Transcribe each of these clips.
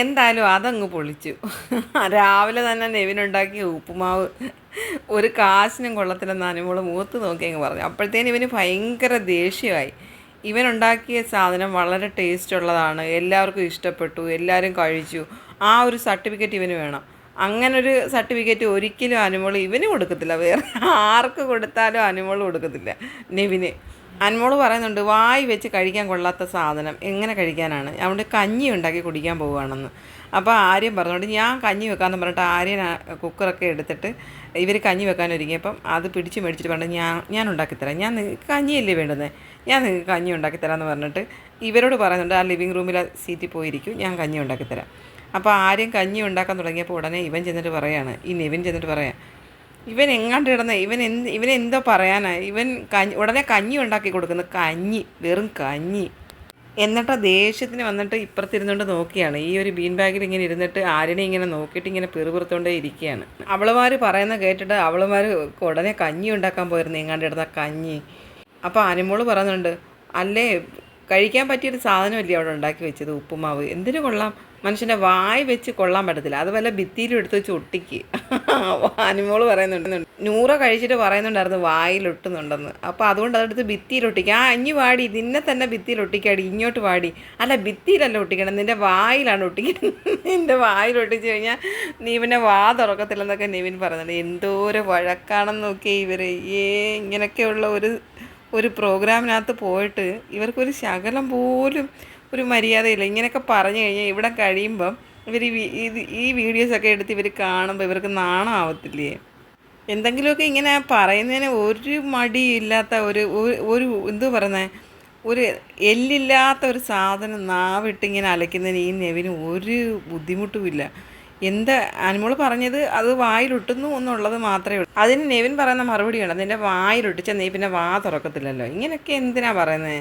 എന്തായാലും അതങ്ങ് പൊളിച്ചു. രാവിലെ തന്നെ നെവിനുണ്ടാക്കിയ ഉപ്പുമാവ്. ഒരു കാശിനും കൊള്ളത്തില്ല അനുമോൾ മുഖത്ത് നോക്കി അങ്ങ് പറഞ്ഞു. അപ്പോഴത്തേന് ഇവന് ഭയങ്കര ദേഷ്യമായി. ഇവനുണ്ടാക്കിയ സാധനം വളരെ ടേസ്റ്റ് ഉള്ളതാണ്. എല്ലാവർക്കും ഇഷ്ടപ്പെട്ടു. എല്ലാവരും കഴിച്ചു. ആ ഒരു സർട്ടിഫിക്കറ്റ് ഇവന് വേണം. അങ്ങനൊരു സർട്ടിഫിക്കറ്റ് ഒരിക്കലും അനുമോൾ ഇവന് കൊടുക്കത്തില്ല. വേറെ ആർക്ക് കൊടുത്താലും അനുമോൾ കൊടുക്കത്തില്ല നെവിന്. അനുമോൾ പറയുന്നുണ്ട് വായി വെച്ച് കഴിക്കാൻ കൊള്ളാത്ത സാധനം. എങ്ങനെ കഴിക്കാനാണ്? അവിടെ കഞ്ഞി ഉണ്ടാക്കി കുടിക്കാൻ പോവുകയാണെന്ന്. അപ്പോൾ ആര്യൻ പറഞ്ഞുകൊണ്ട് ഞാൻ കഞ്ഞി വെക്കാമെന്ന് പറഞ്ഞിട്ട് ആര്യൻ കുക്കറൊക്കെ എടുത്തിട്ട് ഇവർ കഞ്ഞി വെക്കാൻ ഒരുങ്ങിയപ്പം അത് പിടിച്ച് മേടിച്ചിട്ട് പറഞ്ഞു ഞാൻ ഞാൻ ഉണ്ടാക്കിത്തരാം ഞാൻ നിങ്ങൾക്ക് കഞ്ഞിയല്ലേ വേണ്ടുന്നത് ഞാൻ നിങ്ങൾക്ക് കഞ്ഞി ഉണ്ടാക്കിത്തരാമെന്ന് പറഞ്ഞിട്ട് ഇവരോട് പറയുന്നുണ്ട് ആ ലിവിങ് റൂമിലെ സീറ്റിൽ പോയിരിക്കും. ഞാൻ കഞ്ഞി ഉണ്ടാക്കിത്തരാം അപ്പോൾ ആര്യം കഞ്ഞി ഉണ്ടാക്കാൻ തുടങ്ങിയപ്പോൾ ഉടനെ ഇവൻ ചെന്നിട്ട് പറയാണ് ഈ നെവിൻ ചെന്നിട്ട് പറയാം ഇവൻ എങ്ങാണ്ട് ഇടുന്ന ഇവൻ എന്ത് ഇവൻ എന്തോ പറയാനാ? ഇവൻ കഞ്ഞി ഉടനെ കഞ്ഞി ഉണ്ടാക്കി കൊടുക്കുന്നു. കഞ്ഞി വെറും കഞ്ഞി. എന്നിട്ട് ദേഷ്യത്തിന് വന്നിട്ട് ഇപ്പുറത്തിരുന്നുകൊണ്ട് നോക്കിയാണ്. ഈ ഒരു ബീൻ ബാഗിൽ ഇങ്ങനെ ഇരുന്നിട്ട് ആരിനെ ഇങ്ങനെ നോക്കിയിട്ട് ഇങ്ങനെ പെറുപിറുത്തോണ്ടേ ഇരിക്കുകയാണ്. അവളുമാർ പറയുന്ന കേട്ടിട്ട് അവളുമാർ ഉടനെ കഞ്ഞി ഉണ്ടാക്കാൻ പോയിരുന്നു. എങ്ങാണ്ട് ഇടുന്ന കഞ്ഞി. അപ്പോൾ അനുമോൾ പറയുന്നുണ്ട് അല്ലേ കഴിക്കാൻ പറ്റിയൊരു സാധനമല്ലേ അവിടെ ഉണ്ടാക്കി വെച്ചത്? ഉപ്പുമാവ്. എന്തിനു കൊള്ളാം? മനുഷ്യന്റെ വായ് വെച്ച് കൊള്ളാൻ പറ്റത്തില്ല. അത് വല്ല ഭിത്തിയിലും എടുത്ത് വെച്ച് ഒട്ടിക്ക്. അനുമോൾ പറയുന്നുണ്ട്. നൂറ കഴിച്ചിട്ട് പറയുന്നുണ്ടായിരുന്നു വായിലൊട്ടുന്നുണ്ടെന്ന് അപ്പോൾ അതുകൊണ്ട് അതെടുത്ത് ഭിത്തിയിൽ ഒട്ടിക്കുക ആ അഞ്ഞു വാടി. നിന്നെ തന്നെ ഭിത്തിയിൽ ഒട്ടിക്കാടി. ഇങ്ങോട്ട് വാടി. അല്ല ഭിത്തിയിലല്ല ഒട്ടിക്കണം നിന്റെ വായിലാണ് ഒട്ടിക്കുന്നത് നിന്റെ വായിലൊട്ടിച്ച് കഴിഞ്ഞാൽ നീ പിന്നെ വാ തുറക്കത്തില്ലെന്നൊക്കെ നിവിൻ പറയുന്നുണ്ട്. എന്തോരം വഴക്കാണെന്ന് നോക്കിയേ ഇവർ ഏ ഇങ്ങനെയൊക്കെയുള്ള ഒരു ഒരു പ്രോഗ്രാമിനകത്ത് പോയിട്ട് ഇവർക്കൊരു ശകലം പോലും ഒരു മര്യാദയില്ല. ഇങ്ങനെയൊക്കെ പറഞ്ഞു കഴിഞ്ഞാൽ ഇവിടെ കഴിയുമ്പം ഇവർ ഇത് ഈ വീഡിയോസൊക്കെ എടുത്ത് ഇവർ കാണുമ്പോൾ ഇവർക്ക് നാണാവത്തില്ലേ എന്തെങ്കിലുമൊക്കെ ഇങ്ങനെ പറയുന്നതിന് ഒരു മടിയില്ലാത്ത ഒരു ഒരു- എന്തു പറയുന്നത് ഒരു എല്ലില്ലാത്ത ഒരു സാധനം നാവിട്ട് ഇങ്ങനെ അലയ്ക്കുന്നതിന് ഈ നെവിന് ഒരു ബുദ്ധിമുട്ടുമില്ല. എന്താ അനുമോൾ പറഞ്ഞത് അത് വായിലൊട്ടുന്നു എന്നുള്ളത് മാത്രമേ ഉള്ളൂ. അതിന് നെവിൻ പറയുന്ന മറുപടിയാണ് അതിന്റെ വായിലൊട്ടിച്ചാൽ നീ പിന്നെ വാ തുറക്കത്തില്ലല്ലോ. ഇങ്ങനെയൊക്കെ എന്തിനാ പറയുന്നത്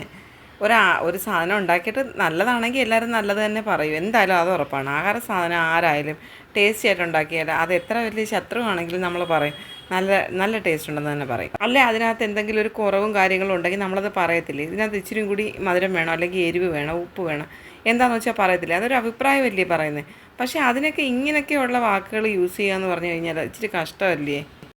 ഒരാ ഒരു സാധനം ഉണ്ടാക്കിയിട്ട് നല്ലതാണെങ്കിൽ എല്ലാവരും നല്ലത് തന്നെ പറയും. എന്തായാലും അത് ഉറപ്പാണ്. ആഹാര സാധനം ആരായാലും ടേസ്റ്റി ആയിട്ട് ഉണ്ടാക്കിയാൽ അത് എത്ര വലിയ ശത്രുവാണെങ്കിലും നമ്മൾ പറയും. നല്ല നല്ല ടേസ്റ്റ് ഉണ്ടെന്ന് തന്നെ പറയും. അല്ലെ? അതിനകത്ത് എന്തെങ്കിലും ഒരു കുറവും കാര്യങ്ങളും ഉണ്ടെങ്കിൽ നമ്മളത് പറയത്തില്ലേ? ഇതിനകത്ത് ഇച്ചിരി കൂടി മധുരം വേണം? അല്ലെങ്കിൽ എരിവ് വേണം? ഉപ്പ് വേണം? എന്താണെന്ന് വെച്ചാൽ പറയത്തില്ല? അതൊരു അഭിപ്രായമല്ലേ പറയുന്നത് പക്ഷേ അതിനൊക്കെ ഇങ്ങനെയൊക്കെയുള്ള വാക്കുകൾ യൂസ് ചെയ്യുക എന്ന് പറഞ്ഞു കഴിഞ്ഞാൽ ഇച്ചിരി കഷ്ടമല്ലേ?